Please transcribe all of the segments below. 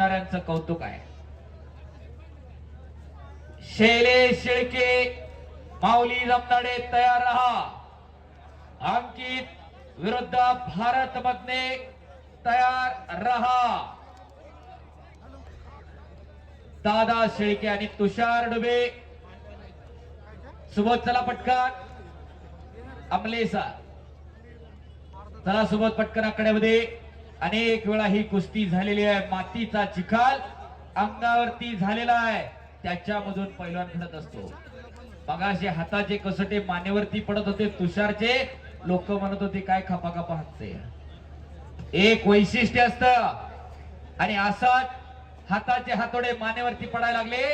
कौतुक आहे. शेले शेळके माऊली जमनाडे तयार रहा. अंकित विरुद्ध भारत मधने तयार रहा. दादा शेळके आणि तुषार डुबे. सुबोध चला पटकन. अमलेसा. चला सोबत पटकन आकड्यामध्ये. अनेक वेळा ही कुस्ती झालेली आहे. मातीचा चिखाल अंगावरती झालेला आहे. त्याच्यामधून पैलवान घडत असतो. मगाशी हाताचे कसोटे मानेवरती पडत होते. तुषारचे लोक म्हणत होते काय खपा खपा हातचे एक वैशिष्ट्य असत. आणि असं हाताचे हातोडे मानेवरती पडायला लागले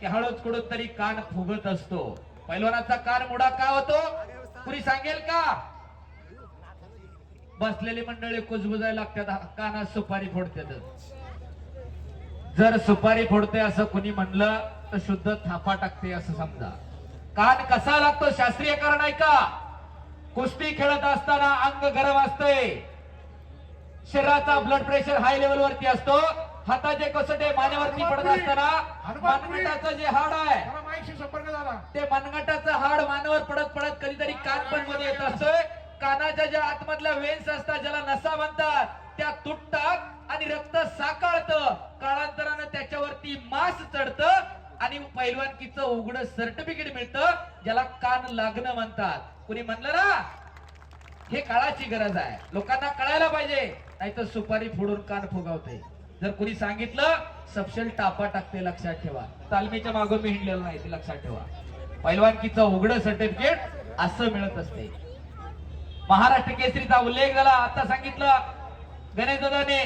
की हळूच कुठून तरी कान फुगत असतो. पैलवानाचा कान मुडा का होतो? कुणी सांगेल का? बसलेली मंडळी कुजबुजायला लागतात कानात सुपारी फोडतात. जर सुपारी फोडते असं कुणी म्हणलं तर शुद्ध थापा टाकते असं समजा. कान कसा लागतो शास्त्रीय कारण आहे का? कुस्ती खेळत असताना अंग गरम असते. शरीराचा ब्लड प्रेशर हाय लेवल वरती असतो. हाताचे कसोटे मानेवरती पडत असताना मनगटाचं जे हाड आहे ते मनगटाचं हाड मानवर पडत पडत कधीतरी कान पण मध्ये येत असतोय. कानाच्या ज्या आतमधल्या वेन्स असतात ज्याला नसा म्हणतात त्या तुटतात आणि रक्त साकारत काळांतरानं त्याच्यावरती मास चढत आणि पैलवानकीचं उघड सर्टिफिकेट मिळतं ज्याला कान लागणं म्हणतात. कुणी म्हणलं ना? हे काळाची गरज आहे. लोकांना कळायला पाहिजे नाहीतर सुपारी फोडून कान फुगावते. जर कुणी सांगितलं सपशेल टापा टाकते लक्षात ठेवा. तालमीच्या मागून मी हिंडलेलं नाही ते लक्षात ठेवा. पैलवानकीचं उघड सर्टिफिकेट असं मिळत असते. महाराष्ट्र केसरीचा उल्लेख झाला. आता सांगितलं गणेश दादाने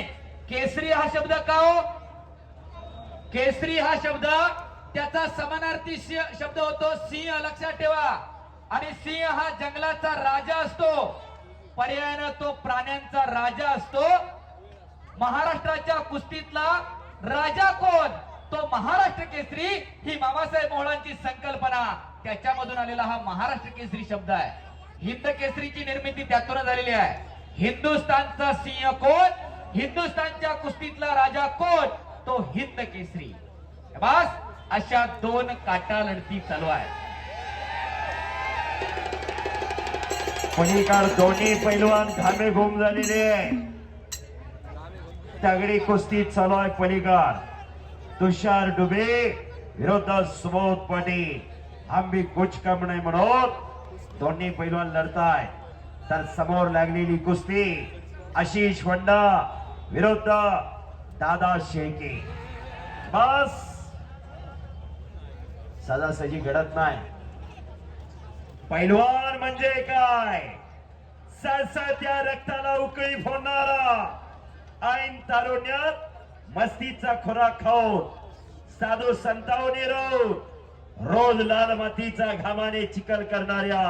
केसरी हा शब्द का हो? केसरी हा शब्द त्याचा समानार्थी शब्द होतो सिंह. लक्षात ठेवा. आणि सिंह हा जंगलाचा राजा असतो. पर्यायानं तो प्राण्यांचा राजा असतो. महाराष्ट्राच्या कुस्तीतला राजा कोण? तो महाराष्ट्र केसरी. ही मामासाहेब मोहळांची संकल्पना. त्याच्यामधून आलेला हा महाराष्ट्र केसरी शब्द आहे. हिंद केसरीची निर्मिती त्यातून झालेली आहे. हिंदुस्थानचा सिंह कोण? हिंदुस्थानच्या कुस्तीतला राजा कोण? तो हिंद केसरी. बस अशा दोन काटा लढती चालू आहे पलीकडे दोन्ही पैलवान घामे घुम झालेले आहे तगडी कुस्ती चालू आहे पलीकड. तुषार डुबे विरोधात सुबोध पाटील आम्ही कुछ कम नाही म्हणून दोन्ही पैलवान लढताय. तर समोर लागलेली कुस्ती आशिष वंडा विरुद्ध दादा शेळके. बस! सजासजी घडत नाही. पैलवान म्हणजे काय? त्या रक्ताला उकळी फोडणारा ऐन तारुण्यात मस्तीचा खुराक खाऊन साधू संतावणी राहून रोज लाल मातीचा घामाने चिकल करणाऱ्या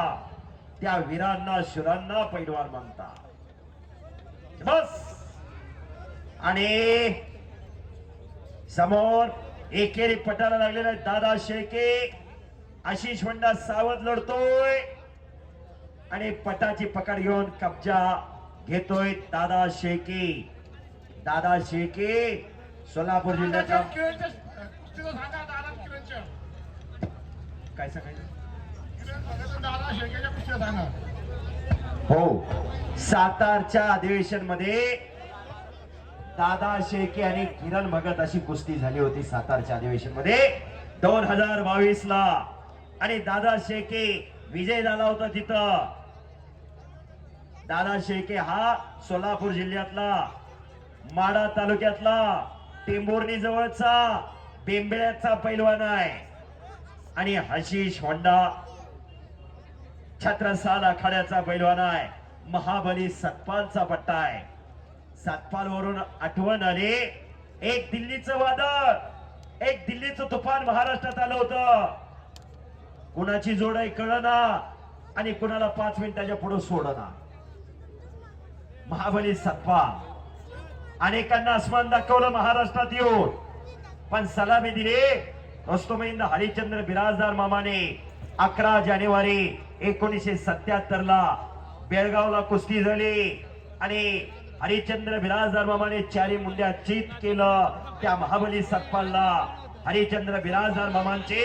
त्या वीरांना शुरांना पैलवान म्हणतात बस. आणि समोर एकेरी पटाला लागलेला दादा शेळके आशिष वंडा सावध लढतोय. आणि पटाची पकड घेऊन कब्जा घेतोय दादा शेळके. दादा शेळके सोलापूर जिल्ह्याचा दादा किरणच्या कुस्तीचं सांगा दादा किरणच्या काय सांगायचं? हो. सातारच्या अधिवेशनमध्ये दादा शेळके आणि किरण भगत अशी कुस्ती झाली होती सातारच्या अधिवेशनमध्ये दोन हजार बावीस ला आणि दादा शेळके विजय झाला होता तिथं. दादा शेळके हा सोलापूर जिल्ह्यातला माडा तालुक्यातला टेंभोर्णी जवळचा बेंबळ्याचा पैलवान आहे. आणि हशीश होंडा. छत्रसाल आखाड्याचा पैलवान आहे. महाबली सतपालचा पट्टा आहे. सतपाल वरून आठवण आली. एक दिल्लीचं वादळ. एक दिल्लीचं तुफान महाराष्ट्रात आलं होतं. कुणाची जोड आहे कळना आणि कुणाला पाच मिनिटाच्या पुढे सोडना. महाबली सतपाल. अनेकांना आसमान दाखवलं महाराष्ट्रात येऊन. पण सलामी दिली. रस्तोमेंद हरिचंद्र बिराजदार मामाने अकरा जानेवारी एकोणीसशे सत्याहत्तर ला बेळगावला कुस्ती झाली आणि हरिश्चंद्र बिराजदार मामाने चारी मुंड्या चित केलं त्या महाबली सतपालला हरिश्चंद्र बिराजदार मामांचे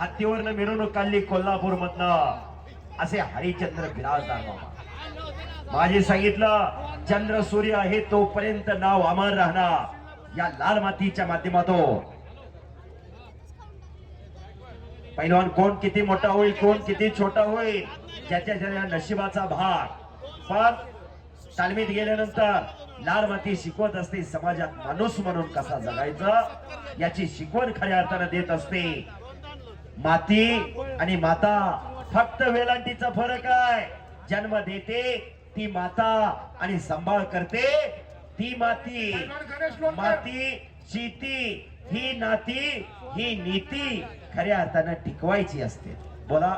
हत्तीवरनं मिरवणूक काढली कोल्हापूर मधनं असे हरिश्चंद्र बिराजदार मामा माझे सांगितलं चंद्र सूर्य आहे तोपर्यंत नाव अमर राहणार या लाल मातीच्या माध्यमातून पैलवान कोण किती मोठा होईल कोण किती छोटा होईल ज्याच्या ज्याच्या नशिबाचा भाग पण तालमीत गेल्यानंतर लाल माती शिकवत असते समाजात माणूस म्हणून कसा जगायचं याची शिकवण खऱ्या अर्थानं देत असते. माती आणि माता फक्त वेलांटीचा फरक आहे. जन्म देते ती माता आणि सांभाळ करते ती माती. माती शेती ही नाती ही नीती. खऱ्या अर्थानं टिकवायची असते. बोला.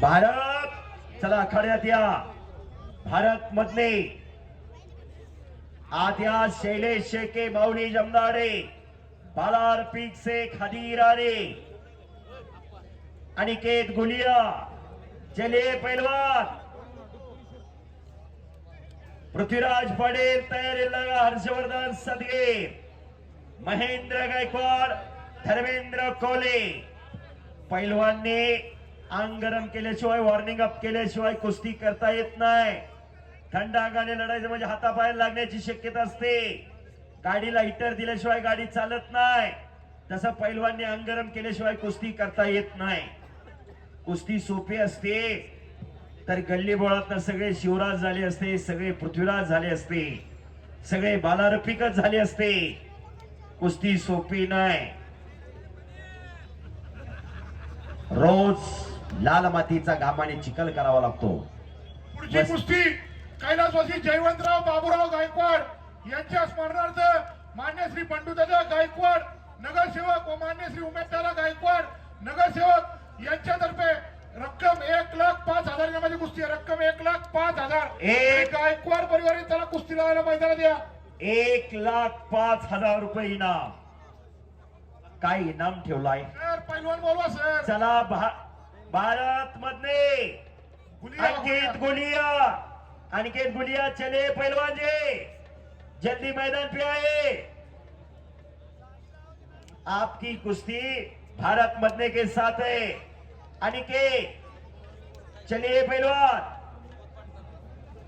भारत चला आखाड्यात या. भारत मधले आद्या शैलेश शेके माऊली जमदाडे बालार पीक से खदीरारे अनिकेत गुलिया चले पैलवान पृथ्वीराज पटेल तयारी लगा हर्षवर्धन सदगीर. महेंद्र गायकवाड धर्मेंद्र कोले. पैलवानने अंग गरम केल्याशिवाय वॉर्निंग अप केल्याशिवाय कुस्ती करता येत नाही. थंड अंगाने लढायचं म्हणजे हातापाय लागण्याची शक्यता असते. गाडीला हिटर दिल्याशिवाय गाडी चालत नाही. तसं पैलवानने अंग गरम केल्याशिवाय कुस्ती करता येत नाही. कुस्ती सोपी असते तर गल्ली बोळात सगळे शिवराज झाले असते सगळे पृथ्वीराज झाले असते सगळे बालारपिकच झाले असते. कुस्ती सोपी नाही. रोज लाल मातीचा घामाने चिखल करावा लागतो. पुढची. कुस्ती कैलासवासी जयवंतराव बाबूराव गायकवाड यांच्या स्मरणार्थ मान्य श्री बंडूदादा गायकवाड नगरसेवक व मान्य श्री उमेशदादा गायकवाड नगरसेवक यांच्यातर्फे रक्कम एक लाख पाच हजार कुस्ती रक्कम एक लाख पाच हजार. एक- गायकवाड परिवार त्याला कुस्ती लावायला मैदानात या. एक लाख पाच हज़ार रुपये इनाम। काय इनाम ठेवलाय? सर पैलवान बोलवा सर. चला भा- भारत गुलिया, अंकित गुलिया. अंकित गुलिया चले पहलवान जी। जल्दी मैदान पे आए। आपकी कुश्ती भारत मधने के साथ है। अनिकेत चलिए पहलवान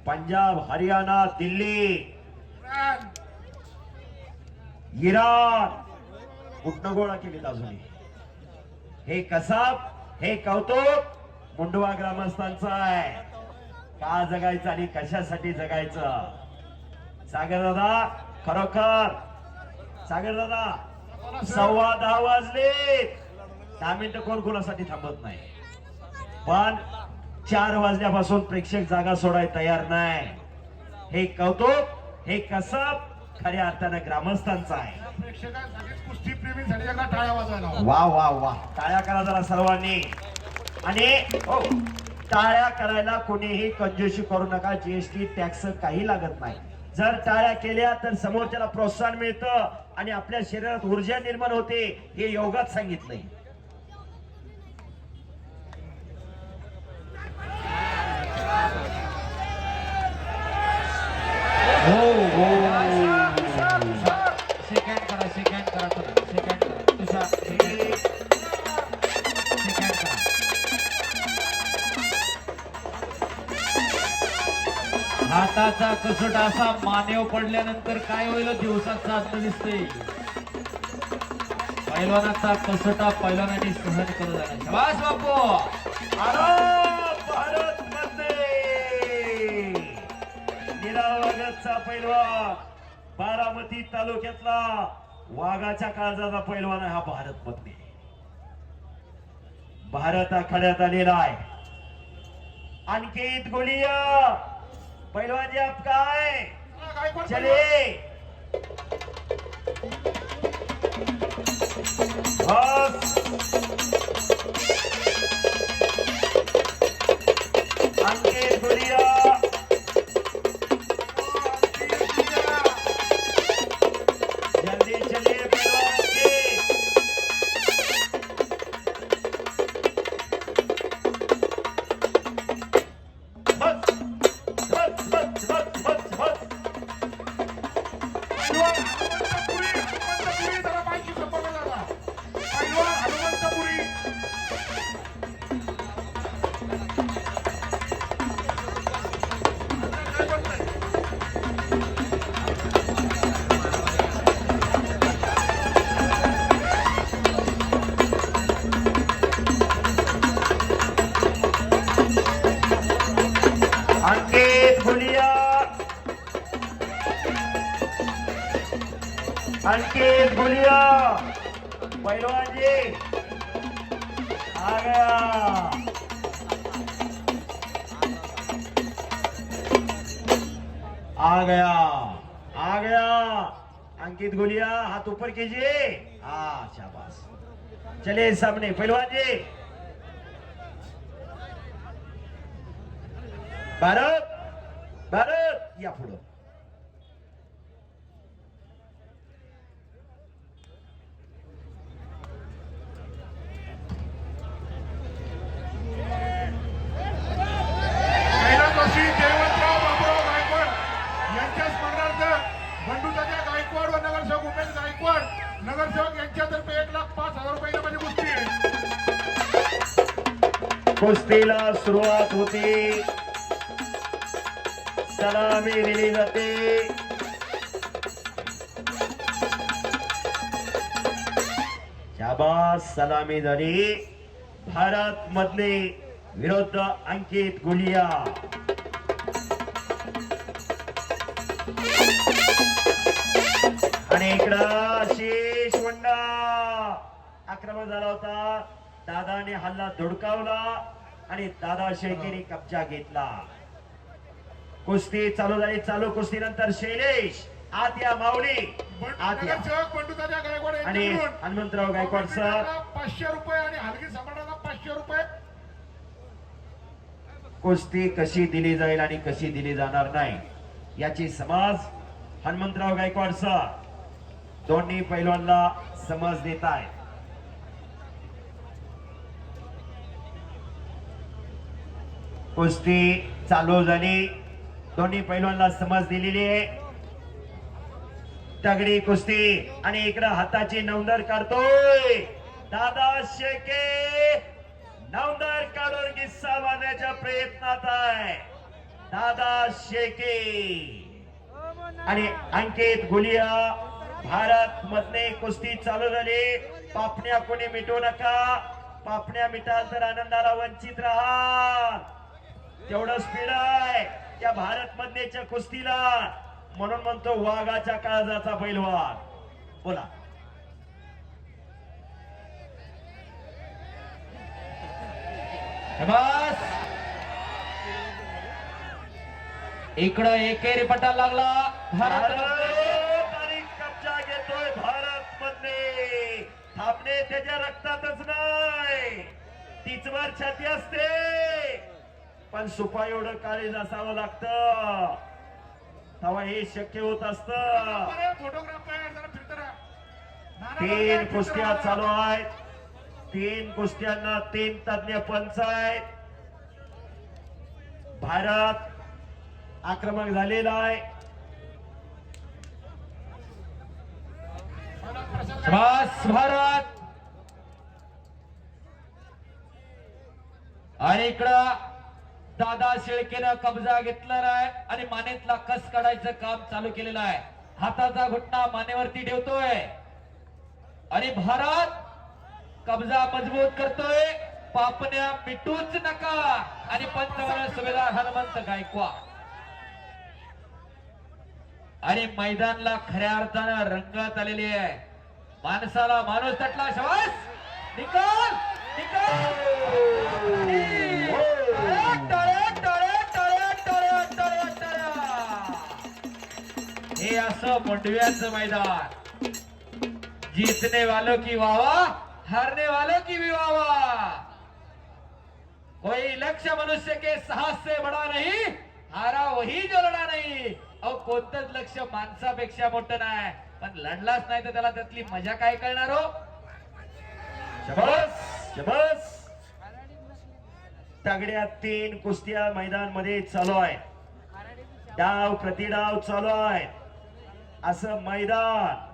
पंजाब हरियाणा दिल्ली. इराण. गोळा केली अजूनही? हे कसाब हे कौतुक मुंडवा ग्रामस्थांचं आहे. का जगायचं आणि कशासाठी जगायचं? सागर दादा खरोखर? सागर दादा सव्वा दहा वाजले दहा मिनिटं कोण कोणासाठी थांबत नाही? पण चार वाजल्यापासून प्रेक्षक जागा सोडाय तयार नाही. हे कौतुक हे कसब खऱ्या अर्थानं ग्रामस्थांचं आहे. वा वा वा. टाळ्या करा जरा सर्वांनी. आणि हो टाळ्या करायला कोणीही कंजूशी करू नका. जीएसटी टॅक्स काही लागत नाही. जर टाळ्या केल्या तर समोरच्याला प्रोत्साहन मिळतं आणि आपल्या शरीरात ऊर्जा निर्माण होते हे योगात सांगितलंय. हाताचा कसट असा मानेव पडल्यानंतर काय होईल? दिवसात साधनं दिसते पैलवानाचा कसोटा पैलवानाने सहन करत जाणार शबास बापू! भारत पैलवान बारामती तालुक्यातला वाघाच्या काळजाचा पैलवान हा भारत मध्ये भारत आखाड्यात आलेला आहे. आणखी गोलिया! पैलवान जी आप काय गायकवाड चले बस। अंकित गोलिया अंकित गुलिया पहलवान जी आ गया आ गया आ गया अंकित गुलिया हाथ ऊपर कीजिए. हाँ शाबाश चलिए सामने पहलवान जी भारत भारत या पुढं. कुस्तीला सुरुवात होते. सलामी दिली जाते. शाबास सलामी झाली. भारत मधले विरुद्ध अंकित गुलिया. आणि इकडं आशिष वंडा आक्रमण झाला होता. दादाने हल्ला धुडकावला आणि दादा शेळकेने कब्जा घेतला. कुस्ती चालू झाली चालू कुस्ती नंतर शैलेश आत या माऊली आत या गायकवाड आणि हनुमंतराव गायकवाड सर. पाचशे रुपये आणि हलगी सम्राटाला पाचशे रुपये. कुस्ती कशी दिली जाईल आणि कशी दिली जाणार नाही याची समज हनुमंतराव गायकवाड सर. दोन्ही पैलवानला समज देत आहे कुस्ती चालू झाली. दोन्ही पैलवानला समज दिलेली आहे. तगडी कुस्ती आणि इकडं हाताची नवंदर काढतोय. दादा शेके नवंदर काढून किस्सा बांधण्याच्या प्रयत्नात आहे. दादा शेके. आणि अंकित गुलिया भारत मधले कुस्ती चालू झाली. पापण्या कोणी मिटू नका. पापण्या मिटाल तर आनंदाला वंचित राहा. तेवढं स्पीड आहे. त्या भारत मधलेच्या कुस्तीला. म्हणून म्हणतो वाघाच्या काळजाचा पैलवान. बोला. इकडं एकेरी पटाला लागला. भारत कब्जा घेतोय भारत मधले थापणे त्याच्या रक्तातच नाही. तीचवर छाती असते. पण सुपा एवढं काळीज असावं लागतं. तेव्हा हे शक्य होत असत. तीन कुस्त्या चालू आहेत. तीन कुस्त्यांना तीन तज्ञ पंच आहेत. भारत आक्रमक झालेला आहे. भारत. आणि इकडं दादा शेळकेनं कब्जा घेतलेला आहे आणि मानेतला कस काढायचं काम चालू केलेलं आहे. हाताचा घुटणा मानेवरती ठेवतोय. आणि भारत कब्जा मजबूत करतोय. पापण्या मिटूच नका. आणि पंतप्रधान सुभेदार हनुमंत गायकवाड. आणि मैदानला खऱ्या अर्थानं रंगत आलेली आहे. माणसाला माणूस तटला श्वास निकाल! निकाल! हे असं मोंडव्याचं मैदान. जीतने वालों की वावा हारने वालों की भी वावा. कोई लक्ष्य मनुष्य के साहस से बड़ा नहीं हारा वही जो लढा नाही. अहो कोणतंच लक्ष माणसापेक्षा मोठं नाही पण लढलाच नाही तर त्याला त्यातली मजा काय कळणार हो? शबस शबस तगड्या तीन कुस्त्या मैदानमध्ये चालू आहे. डाव प्रतिडाव चालू आहे. असं मैदान.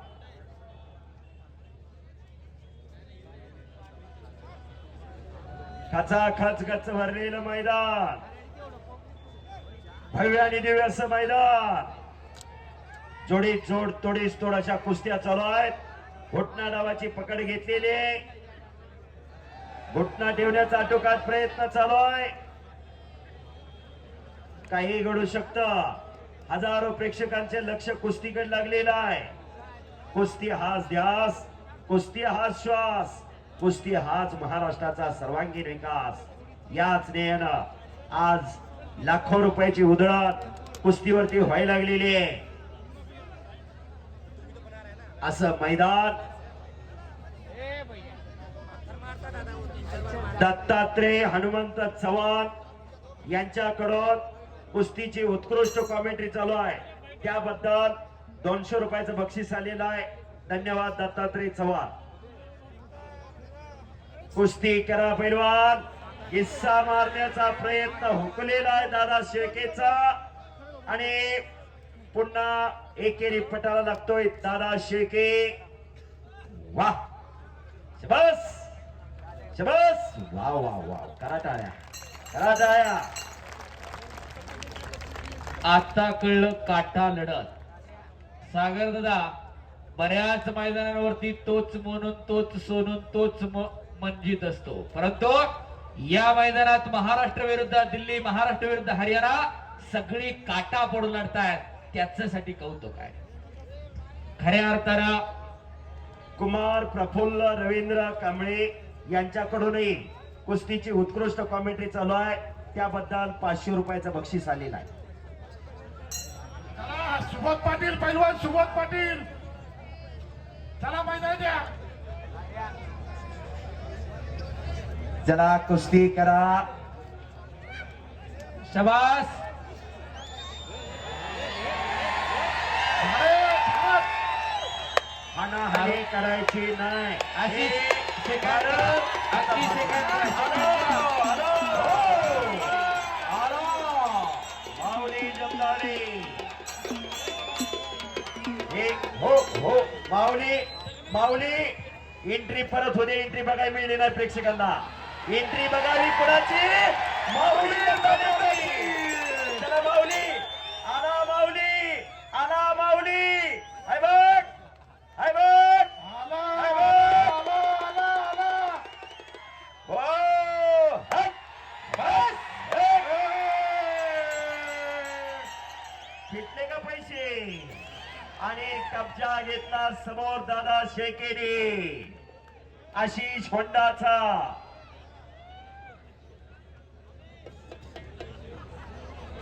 खचाखच गच भरलेलं मैदान. भव्य आणि दिव्य असं मैदान. जोडीत जोड तोडीस तोड अशा कुस्त्या चालू आहेत. घुटना डावाची पकड घेतलेली घुटना ठेवण्याचा आटोकात प्रयत्न चालू आहे. काही घडू शकतं. हजारो प्रेक्षकांचे लक्ष कुस्तीकडे लागलेलं आहे. कुस्ती हाच ध्यास कुस्ती हाच श्वास कुस्ती हाच महाराष्ट्राचा सर्वांगीण विकास. याच ध्येयानं आज लाखो रुपयाची उधळण कुस्तीवरती व्हायला लागलेली आहे. असं मैदान दत्तात्रय हनुमंत चव्हाण यांच्याकडून कुस्तीची उत्कृष्ट कॉमेंट्री चालू आहे. त्याबद्दल दोनशे रुपयाचं बक्षीस आलेलं आहे. धन्यवाद दत्तात्रय चव्हाण. कुस्ती करा पैलवान. किस्सा मारण्याचा प्रयत्न हुकलेला आहे दादा शेळकेचा. आणि पुन्हा एकेरी पटाला लागतोय दादा शेळके. वा शबास! शबास! वा वा वा करा टाळ्या करा टाळ्या आता कळलं काटा लढत. सागर दादा बऱ्याच मैदानावरती तोच म्हणून तोच सोनून तोच म- मंजित असतो. परंतु या मैदानात महाराष्ट्र विरुद्ध दिल्ली महाराष्ट्र विरुद्ध हरियाणा सगळी काटा पडून लढतायत. त्याच्यासाठी कौतुक आहे. खऱ्या अर्थानं कुमार प्रफुल्ल रवींद्र कांबळे यांच्याकडूनही कुस्तीची उत्कृष्ट कॉमेंट्री चालू आहे. त्याबद्दल पाचशे रुपयाचं बक्षीस आलेलं आहे. सुबोध पाटील पैलवान सुबोध पाटील चला मैदान द्या चला कुस्ती करा शबास. हाणाहाणी करायची नाही अशी सेकंद, अशी second. Hello, hello, hello. Mauli Jamdare हो हो. माऊली माऊली. एंट्री परत होते एंट्री बघायला मिळली नाही प्रेक्षकांना. एंट्री बघावी कुणाची माऊली. समोर दादा शेकेने आशिष होंडाचा.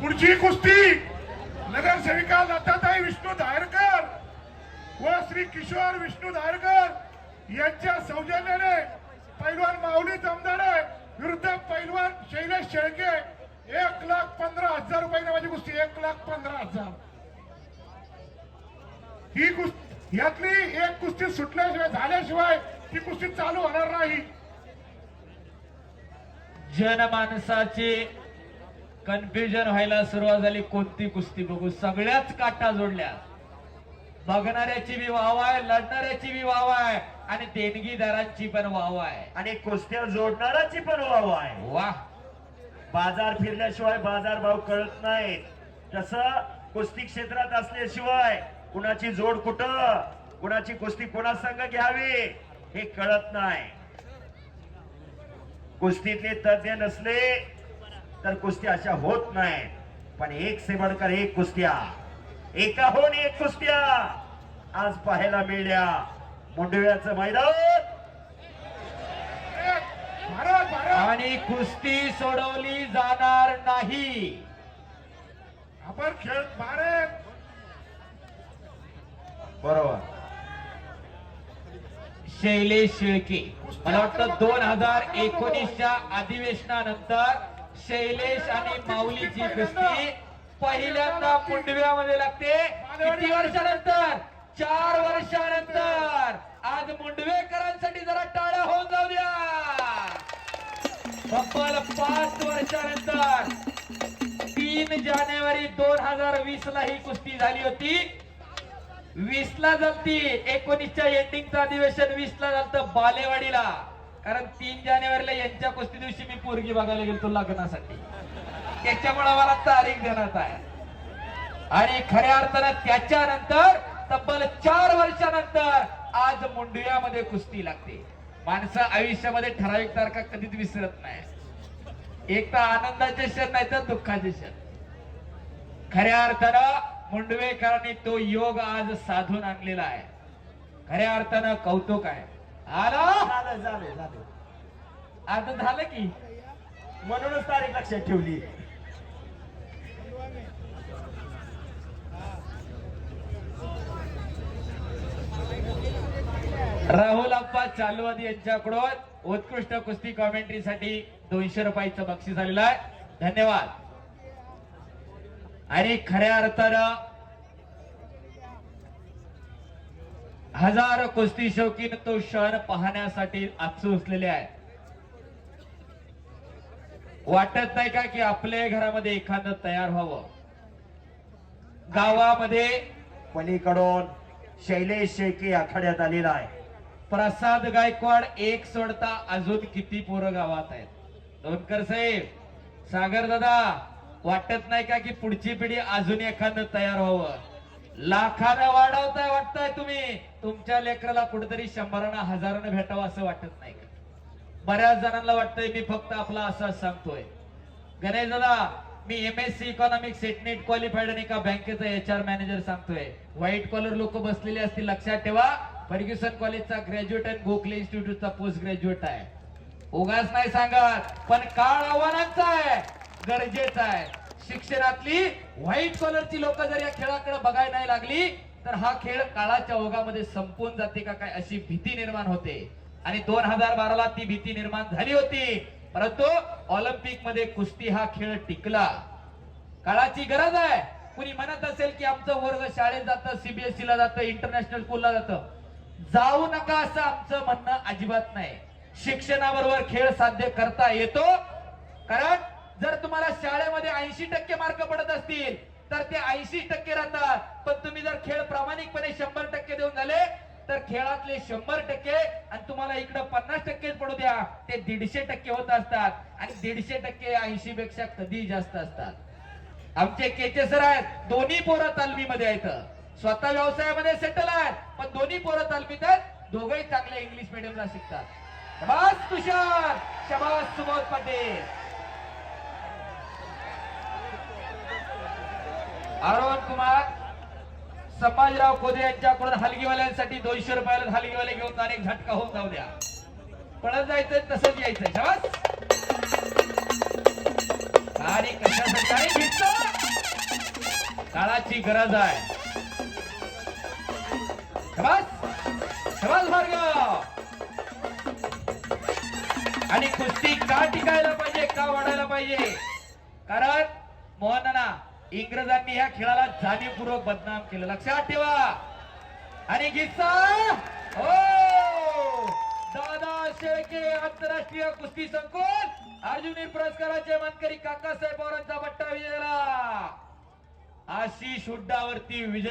पुढची कुस्ती नगरसेविका लताताई विष्णू धारकर व श्री किशोर विष्णू धारकर यांच्या सौजन्याने पैलवान माऊली जमदारे विरुद्ध पैलवान शैलेश शेळके एक लाख पंधरा हजार रुपये माझी कुस्ती एक लाख पंधरा हजार. ही कुस्ती यातली एक कुस्ती सुटल्याशिवाय झाल्याशिवाय ती कुस्ती चालू होणार नाही. जनमानसाची कन्फ्युजन व्हायला सुरुवात झाली. कोणती कुस्ती बघू? सगळ्याच काटा जोडल्या. बघणाऱ्याची बी वाव आहे लढणाऱ्याची बी वाव आहे आणि देणगीदारांची पण वाव आहे. आणि कुस्त्या जोडणाराची पण वाव आहे. वा बाजार फिरल्याशिवाय बाजार भाव कळत नाही तस कुस्ती क्षेत्रात असल्याशिवाय कुणाची जोड कुठं? कुणाची कुस्ती कोणा संघ घ्यावी? हे कळत नाही. कुस्तीतले तज्ञ नसले तर कुस्ती अशा होत नाही. पण एक सेवडकर एक कुस्त्या. एकाहून एक कुस्त्या. आज पाहायला मिळल्या मुंडव्याचं मैदान. आणि कुस्ती सोडवली जाणार नाही. आपण खेळ भारत बरोबर. शैलेश शेळके. मला वाटतं दोन हजार एकोणीसच्या अधिवेशनानंतर शैलेश आणि माऊलीची कुस्ती पहिल्यांदा मुंडव्यामध्ये लागते. किती वर्षानंतर? चार वर्षानंतर. आज मुंडवेकरांसाठी जरा टाळ्या होऊन जाऊ द्या. तब्बल पाच वर्षानंतर तीन जानेवारी दोन हजार वीस ला ही कुस्ती झाली होती. वीस ला झालती एकोणीसच्या एंडिंगचं अधिवेशन वीस ला झालतं बालेवाडीला. कारण तीन जानेवारीला यांच्या कुस्ती दिवशी मी पोरगी बघायला गेलो लग्नासाठी. त्याच्यामुळे मला तारीख देण्यात आहे आणि खऱ्या अर्थानं त्याच्यानंतर तब्बल चार वर्षानंतर आज मुंडव्यामध्ये कुस्ती लागते. माणसं आयुष्यामध्ये ठराविक तारखा कधीच विसरत नाही. एक तर आनंदाचे क्षण नाही तर दुःखाचे क्षण. खऱ्या अर्थानं मुंडवेकरांनी तो योग आज साधून आणलेला आहे. खऱ्या अर्थानं कौतुक आहे. आला? झालं झालं झालं. आता झालं की? म्हणूनच तारीख लक्षात ठेवली. राहुल अप्पा चालवाद यांच्याकडून उत्कृष्ट कुस्ती कॉमेंट्रीसाठी दोनशे रुपयाचं बक्षीस आलेलं आहे. धन्यवाद. आणि खऱ्या अर्थानं हजार कुस्ती शौकीन तो क्षण पाहण्यासाठी असलेले आहे. वाटत नाही का की आपल्या घरामध्ये एखादं तयार व्हावं? गावामध्ये पलीकडून शैलेश शेळके आखाड्यात आलेला आहे. प्रसाद गायकवाड एक सोडता अजून किती पोरं गावात आहेत? दोनकर साहेब सागर दादा वाटत नाही का की पुढची पिढी अजून एखादं तयार व्हावं? लाखानं वाढवताय वाटताय तुम्ही. तुमच्या लेकराला कुठेतरी शंभरानं हजारानं भेटावं असं वाटत नाही का? बऱ्याच जणांना वाटतंय मी फक्त आपला असं सांगतोय. गणेश दादा मी M S C economics SET NET qualified आणि एका बँकेचा एच आर मॅनेजर सांगतोय. व्हाईट कॉलर लोक बसलेले असतील लक्षात ठेवा. फर्ग्युसन कॉलेजचा ग्रॅज्युएट आणि गोखले इन्स्टिट्यूटचा पोस्ट ग्रॅज्युएट आहे. उगाच नाही सांगत पण काळ आव्हानांचा आहे. गरजेचं आहे. शिक्षणातली व्हाईट कॉलरची लोक जर या खेळाकडे बघायला नाही लागली तर हा खेळ काळाच्या ओघामध्ये संपून जाते का काय अशी भीती निर्माण होते. आणि दोन हजार बाराला ती भीती निर्माण झाली होती. परंतु ऑलिम्पिकमध्ये कुस्ती हा खेळ टिकला. काळाची गरज आहे. कुणी म्हणत असेल की आमचं वर्ग शाळेत जातं सीबीएसई ला जातं इंटरनॅशनल स्कूलला जातं. जाऊ नका असं आमचं म्हणणं अजिबात नाही. शिक्षणाबरोबर खेळ साध्य करता येतो. कारण जर तुम्हाला शाळेमध्ये ऐंशी टक्के मार्क पडत असतील तर ते ऐंशी टक्के राहतात. पण तुम्ही जर खेळ प्रामाणिकपणे शंभर टक्के देऊन झाले तर खेळातले शंभर टक्के आणि तुम्हाला इकडं पन्नास टक्के पडू द्या. ते दीडशे टक्के होत असतात आणि दीडशे टक्के ऐंशी पेक्षा कधी जास्त असतात. आमचे केचे सर आहेत दोन्ही पोरं तालमीमध्ये आहेत. स्वतः व्यवसायामध्ये सेटल आहेत पण दोन्ही पोरं तालमीत आहेत. दोघही चांगल्या इंग्लिश मिडियमला शिकतात. शबास तुषार! शबास सुबोध पाटील! अरुण कुमार समाजराव खोदे यांच्याकडून हलगीवाल्यांसाठी दोनशे रुपयाला हलगीवाले घेऊन अनेक झटका होऊन जाऊ द्या. पळत जायचंय तसंच यायचंय. शबास! आणि कशासाठी आणि काळाची गरज आहे. शबास! शबास मार्ग आणि कुस्ती का टिकायला पाहिजे का वाढायला पाहिजे? कारण मोहनना इंग्रजांनी ह्या खेळाला जाणीवपूर्वक बदनाम केलं. लक्षात ठेवा. आणि किस्सा? हो! दादा शेळके आंतरराष्ट्रीय कुस्ती संकुल. अर्जुनी पुरस्काराचे मानकरी काकासाहेब पवारांचा बट्टा विजयला. झाला आशिष हुड्डावरती विजय